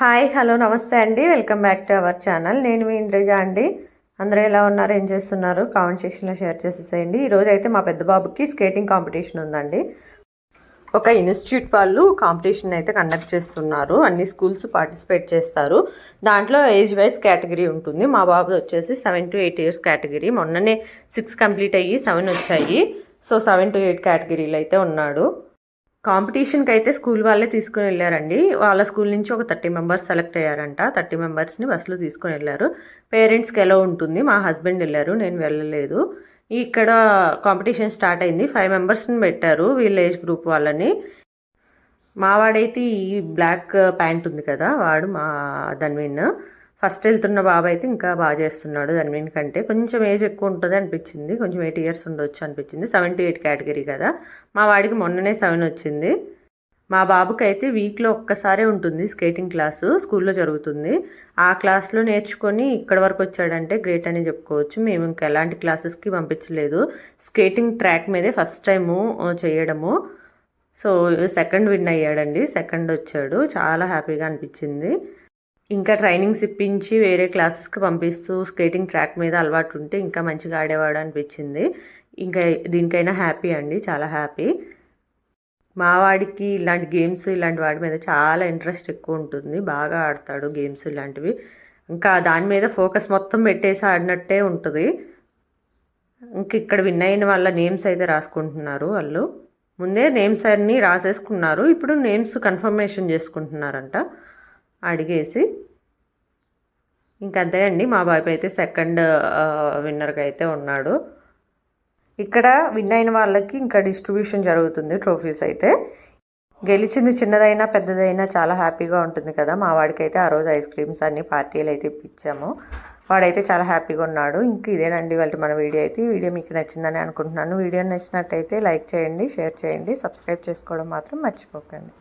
Hi hello నమస్తే అండి. Welcome back to our channel. నేను మీ ఇంద్రజ అండి. అందరూ ఎలా ఉన్నారు? ఏం చేస్తున్నారు? కామెంట్ సెక్షన్లో షేర్ చేసేసేయండి. ఈరోజు అయితే మా పెద్ద బాబుకి స్కేటింగ్ కాంపిటీషన్ ఉందండి. ఒక ఇన్స్టిట్యూట్ వాళ్ళు కాంపిటీషన్ అయితే కండక్ట్ చేస్తున్నారు. అన్ని స్కూల్స్ పార్టిసిపేట్ చేస్తారు. దాంట్లో ఏజ్ వైజ్ కేటగిరీ ఉంటుంది. మా బాబు వచ్చేసి seven to eight years category. మొన్ననే సిక్స్ కంప్లీట్ అయ్యి సెవెన్ వచ్చాయి. సో సెవెన్ టు ఎయిట్ కేటగిరీలు అయితే ఉన్నాడు. కాంపిటీషన్కి అయితే స్కూల్ వాళ్ళే తీసుకుని వెళ్ళారండి. వాళ్ళ స్కూల్ నుంచి ఒక థర్టీ మెంబర్స్ సెలెక్ట్ అయ్యారంట. థర్టీ మెంబర్స్ని బస్సులో తీసుకొని వెళ్ళారు. పేరెంట్స్కి ఎలా ఉంటుంది? మా హస్బెండ్ వెళ్ళారు నేను వెళ్ళలేదు. ఇక్కడ కాంపిటీషన్ స్టార్ట్ అయింది. ఫైవ్ మెంబర్స్ని పెట్టారు వీళ్ళ ఏజ్ గ్రూప్ వాళ్ళని. మా వాడైతే ఈ బ్లాక్ ప్యాంట్ ఉంది కదా వాడు మా ధన్వీన్. ఫస్ట్ వెళ్తున్న బాబు అయితే ఇంకా బాగా చేస్తున్నాడు ధన్వీన్ కంటే. కొంచెం ఏజ్ ఎక్కువ ఉంటుంది అనిపించింది. కొంచెం ఎయిట్ ఇయర్స్ ఉండొచ్చు అనిపించింది. సెవెంటీ ఎయిట్ కేటగిరీ కదా. మా వాడికి మొన్ననే సెవెన్ వచ్చింది. మా బాబుకి అయితే వీక్లో ఒక్కసారే ఉంటుంది స్కేటింగ్ క్లాసు స్కూల్లో జరుగుతుంది. ఆ క్లాస్లో నేర్చుకొని ఇక్కడ వరకు వచ్చాడంటే గ్రేట్ అని చెప్పుకోవచ్చు. మేము ఇంకా ఎలాంటి క్లాసెస్కి పంపించలేదు. స్కేటింగ్ ట్రాక్ మీదే ఫస్ట్ టైము చేయడము. సో సెకండ్ విన్ అయ్యాడండి. సెకండ్ వచ్చాడు. చాలా హ్యాపీగా అనిపించింది. ఇంకా ట్రైనింగ్స్ ఇప్పించి వేరే క్లాసెస్కి పంపిస్తూ స్కేటింగ్ ట్రాక్ మీద అలవాటు ఉంటే ఇంకా మంచిగా ఆడేవాడు అనిపించింది. ఇంకా దీనికైనా హ్యాపీ అండి చాలా హ్యాపీ. మా వాడికి ఇలాంటి గేమ్స్ ఇలాంటి వాడి మీద చాలా ఇంట్రెస్ట్ ఎక్కువ ఉంటుంది. బాగా ఆడతాడు గేమ్స్ ఇలాంటివి. ఇంకా దాని మీద ఫోకస్ మొత్తం పెట్టేసి ఆడినట్టే ఉంటుంది. ఇంక ఇక్కడ విన్ అయిన వాళ్ళ నేమ్స్ అయితే రాసుకుంటున్నారు వాళ్ళు. ముందే నేమ్స్ అన్నీ రాసేసుకున్నారు. ఇప్పుడు నేమ్స్ కన్ఫర్మేషన్ చేసుకుంటున్నారంట. అడిగేసి ఇంకంతే అండి మా బాబు అయితే సెకండ్ విన్నర్గా అయితే ఉన్నాడు. ఇక్కడ విన్ అయిన వాళ్ళకి ఇంకా డిస్ట్రిబ్యూషన్ జరుగుతుంది ట్రోఫీస్ అయితే. గెలిచింది చిన్నదైనా పెద్దదైనా చాలా హ్యాపీగా ఉంటుంది కదా. మా వాడికి అయితే ఆ రోజు ఐస్ క్రీమ్స్ అన్ని పార్టీలు అయితే ఇప్పించాము. వాడైతే చాలా హ్యాపీగా ఉన్నాడు. ఇంక ఇదేనండి వాళ్ళ మన వీడియో అయితే. ఈ వీడియో మీకు నచ్చిందని అనుకుంటున్నాను. వీడియో నచ్చినట్టయితే లైక్ చేయండి షేర్ చేయండి సబ్స్క్రైబ్ చేసుకోవడం మాత్రం మర్చిపోకండి.